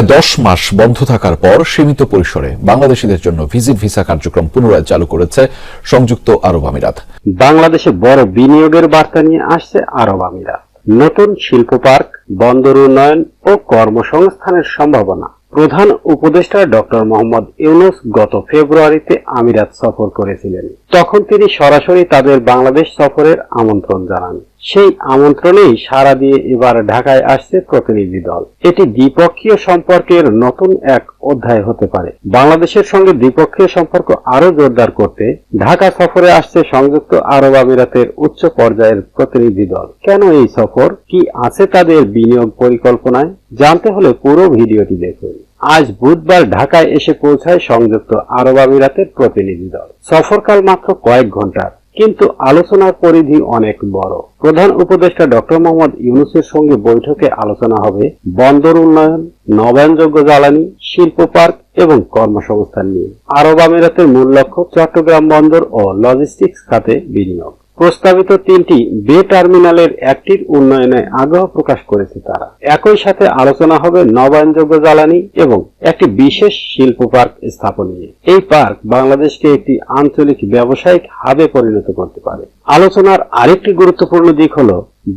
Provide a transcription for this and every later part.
প্রায় দশ মাস বন্ধ থাকার পর সীমিত পরিসরে বাংলাদেশিদের জন্য ভিজিট ভিসা কার্যক্রম পুনরায় চালু করেছে সংযুক্ত আরব আমিরাত। বাংলাদেশে বড় বিনিয়োগের বার্তা নিয়ে আসছে আরব আমিরাত। নতুন শিল্প পার্ক, বন্দর উন্নয়ন ও কর্মসংস্থানের সম্ভাবনা। প্রধান উপদেষ্টা ডক্টর মোহাম্মদ ইউনুস গত ফেব্রুয়ারিতে আমিরাত সফর করেছিলেন। তখন তিনি সরাসরি তাদের বাংলাদেশ সফরের আমন্ত্রণ জানান। সেই আমন্ত্রণেই সাড়া দিয়ে এবার ঢাকায় আসছে প্রতিনিধি দল। এটি দ্বিপক্ষীয় সম্পর্কের নতুন এক অধ্যায় হতে পারে। বাংলাদেশের সঙ্গে দ্বিপক্ষীয় সম্পর্ক আরও জোরদার করতে ঢাকা সফরে আসছে সংযুক্ত আরব আমিরাতের উচ্চ পর্যায়ের প্রতিনিধি দল। কেন এই সফর? কি আছে তাদের বিনিয়োগ পরিকল্পনায়? জানতে হলে পুরো ভিডিওটি দেখুন। আজ বুধবার ঢাকায় এসে পৌঁছায় সংযুক্ত আরব আমিরাতের প্রতিনিধি দল। সফরকাল মাত্র কয়েক ঘণ্টার। কিন্তু আলোচনার পরিধি অনেক বড়। প্রধান উপদেষ্টা ডক্টর মোহাম্মদ ইউনুসের সঙ্গে বৈঠকে আলোচনা হবে বন্দর উন্নয়ন, নবায়নযোগ্য জ্বালানি, শিল্প পার্ক এবং কর্মসংস্থান নিয়ে। আরব আমিরাতের মূল লক্ষ্য চট্টগ্রাম বন্দর ও লজিস্টিক্স খাতে বিনিয়োগ। প্রস্তাবিত তিনটি বে টার্মিনালের একটির উন্নয়নে আগ্রহ প্রকাশ করেছে তারা। একই সাথে আলোচনা হবে নবায়নযোগ্য জ্বালানি এবং একটি বিশেষ শিল্প পার্ক স্থাপন নিয়ে। এই পার্ক বাংলাদেশকে একটি আঞ্চলিক ব্যবসায়িক হাবে পরিণত করতে পারে। আলোচনার আরেকটি গুরুত্বপূর্ণ দিক হল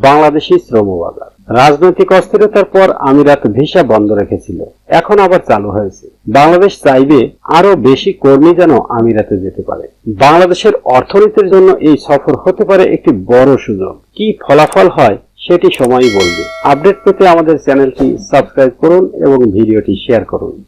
বাংলাদেশি শ্রম বাজার রাজনৈতিক অস্থিরতার পর আমিরাত ভিসা বন্ধ রেখেছিল। এখন আবার চালু হয়েছে। বাংলাদেশ চাইবে আরও বেশি কর্মী যেন আমিরাতে যেতে পারে। বাংলাদেশের অর্থনীতির জন্য এই সফর হতে পারে একটি বড় সুযোগ। কি ফলাফল হয় সেটি সময়ই বলবে। আপডেট পেতে আমাদের চ্যানেলটি সাবস্ক্রাইব করুন এবং ভিডিওটি শেয়ার করুন।